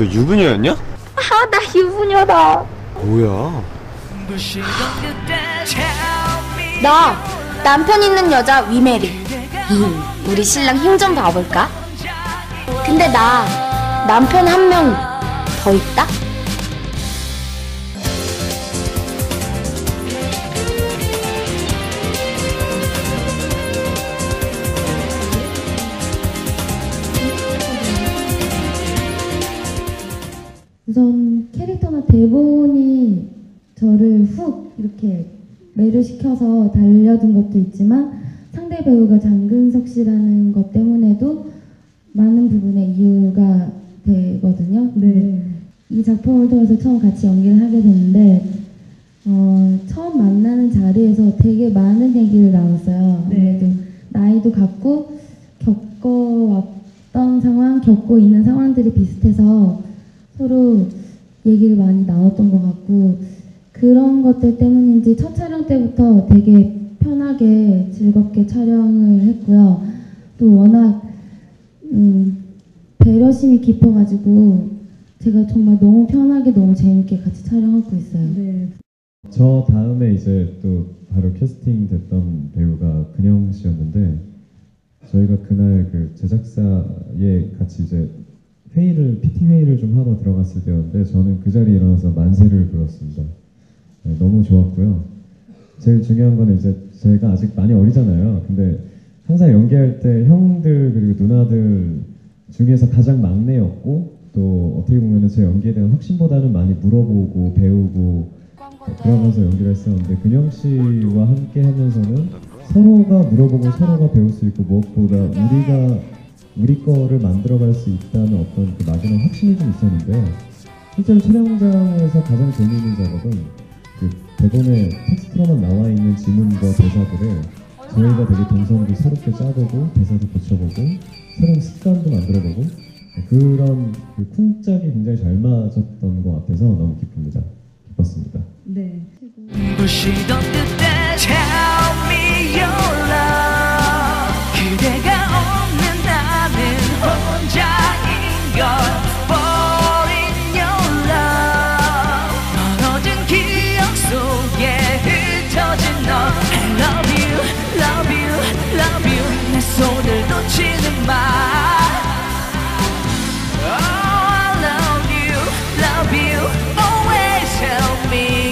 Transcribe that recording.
너 유부녀였냐? 아, 나 유부녀다. 뭐야? 나 남편 있는 여자 위메리. 음, 우리 신랑 힘 좀 봐볼까? 근데 나 남편 한 명 더 있다? 우선 캐릭터나 대본이 저를 훅 이렇게 매료시켜서 달려든 것도 있지만 상대 배우가 장근석 씨라는 것 때문에도 많은 부분의 이유가 되거든요. 네. 이 작품을 통해서 처음 같이 연기를 하게 됐는데 어, 처음 만나는 자리에서 되게 많은 얘기를 나눴어요. 아무래도 나이도 같고 겪어왔던 상황, 겪고 있는 상황들이 비슷해서 서로 얘기를 많이 나눴던 것 같고 그런 것들 때문인지 첫 촬영 때부터 되게 편하게 즐겁게 촬영을 했고요. 또 워낙 음, 배려심이 깊어가지고 제가 정말 너무 편하게 너무 재밌게 같이 촬영하고 있어요. 저 다음에 이제 또 바로 캐스팅 됐던 배우가 근영 씨였는데 저희가 그날 그 제작사에 같이 이제 회의를 PT 회의를 좀 하러 들어갔을 때였는데 저는 그 자리에 일어나서 만세를 불었습니다. 네, 너무 좋았고요. 제일 중요한 거는 이제 저희가 아직 많이 어리잖아요. 근데 항상 연기할 때 형들 그리고 누나들 중에서 가장 막내였고 또 어떻게 보면은 제 연기에 대한 확신보다는 많이 물어보고 배우고 그러면서 연기를 했었는데 근영 씨와 함께 하면서는 서로가 물어보고 서로가 배울 수 있고 무엇보다 우리가 우리 거를 만들어갈 수 있다는 어떤 그 막연한 확신이 좀 있었는데 실제로 촬영장에서 가장 재미있는 작업은 그 대본에 텍스트로만 나와 있는 지문과 대사들을 저희가 되게 동성도 새롭게 짜보고 대사도 고쳐보고 새로운 습관도 만들어보고 그런 그 쿵짝이 굉장히 잘 맞았던 것 같아서 너무 기쁩니다. 기뻤습니다. 부 손을 놓치는 Oh I love you, love you Always me